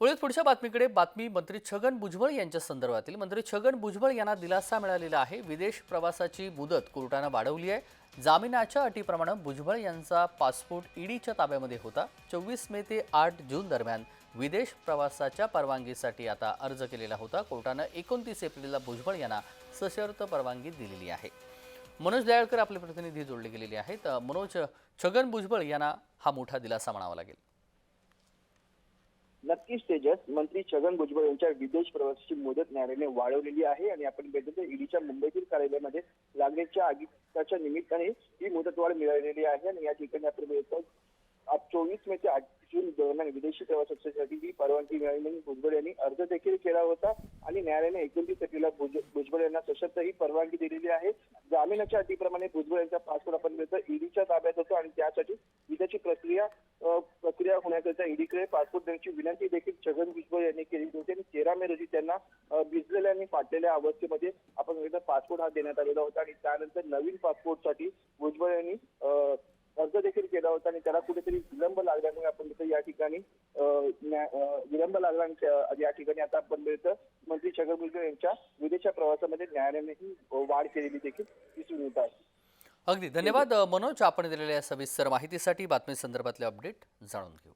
वळूयात पुढच्या बातमीकडे बातमी मंत्री छगन भुजबळ यांच्या संदर्भातील. मंत्री छगन भुजबळ यांना दिलासा मिळालेला आहे. विदेश प्रवासाची मुदत कोर्टानं वाढवली आहे. जामिनाच्या अटीप्रमाणे भुजबळ यांचा पासपोर्ट ईडीच्या ताब्यामध्ये होता. चोवीस मे ते आठ जून दरम्यान विदेश प्रवासाच्या परवानगीसाठी आता अर्ज केलेला होता. कोर्टानं एकोणतीस एप्रिलला भुजबळ यांना सशर्त परवानगी दिलेली आहे. मनोज दयाळकर आपले प्रतिनिधी जोडले गेलेले आहेत. मनोज छगन भुजबळ यांना हा मोठा दिलासा म्हणावा लागेल. नक्कीच तेजस मंत्री छगन भुजबळ यांच्या विदेश प्रवासाची मुदत न्यायालयाने वाढवलेली आहे आणि आपण बघितलं तर ईडीच्या मुंबईतील कार्यालयामध्ये लागण्याच्या आगीच्या निमित्ताने ही मुदतवाढ मिळालेली आहे आणि या ठिकाणी आपण बघितलं चोवीस मे ते आठ जून दरम्यान विदेशी प्रवासासाठी ही परवानगी मिळाली म्हणून भुजबळ यांनी अर्ज देखील केला होता आणि न्यायालयाने एकोणतीस एप्रिलला भुज- भुजबळ यांना सशक्त ही परवानगी दिलेली आहे. जामिनाच्या अटीप्रमाणे भुजबळ यांचा पासपोर्ट आपण मिळतो ईडीच्या ताब्यात होतो आणि त्यासाठी विद्याची प्रक्रिया होण्याकरिता ईडीकडे पासपोर्ट देण्याची विनंती देखील छगन भुजबळ यांनी केली होती आणि तेरा मे रोजी त्यांना भिजलेल्या आणि फाटलेल्या अवस्थेमध्ये आपण पासपोर्ट हा देण्यात आलेला होता आणि त्यानंतर नवीन पासपोर्टसाठी भुजबळ यांनी अर्ज देखील केला होता आणि त्याला कुठेतरी विलंब लागल्यामुळे आपण या ठिकाणी विलंब लागला आणि या ठिकाणी आता आपण मंत्री छगन भुजबळ यांच्या विदेशा प्रवासामध्ये न्यायालयानेही वाढ केलेली देखील दिसून येत आहे. अगदी. धन्यवाद मनोज. आपण दिलेल्या सविस्तर माहितीसाठी बातमी संदर्भातले अपडेट जाणून घेऊ.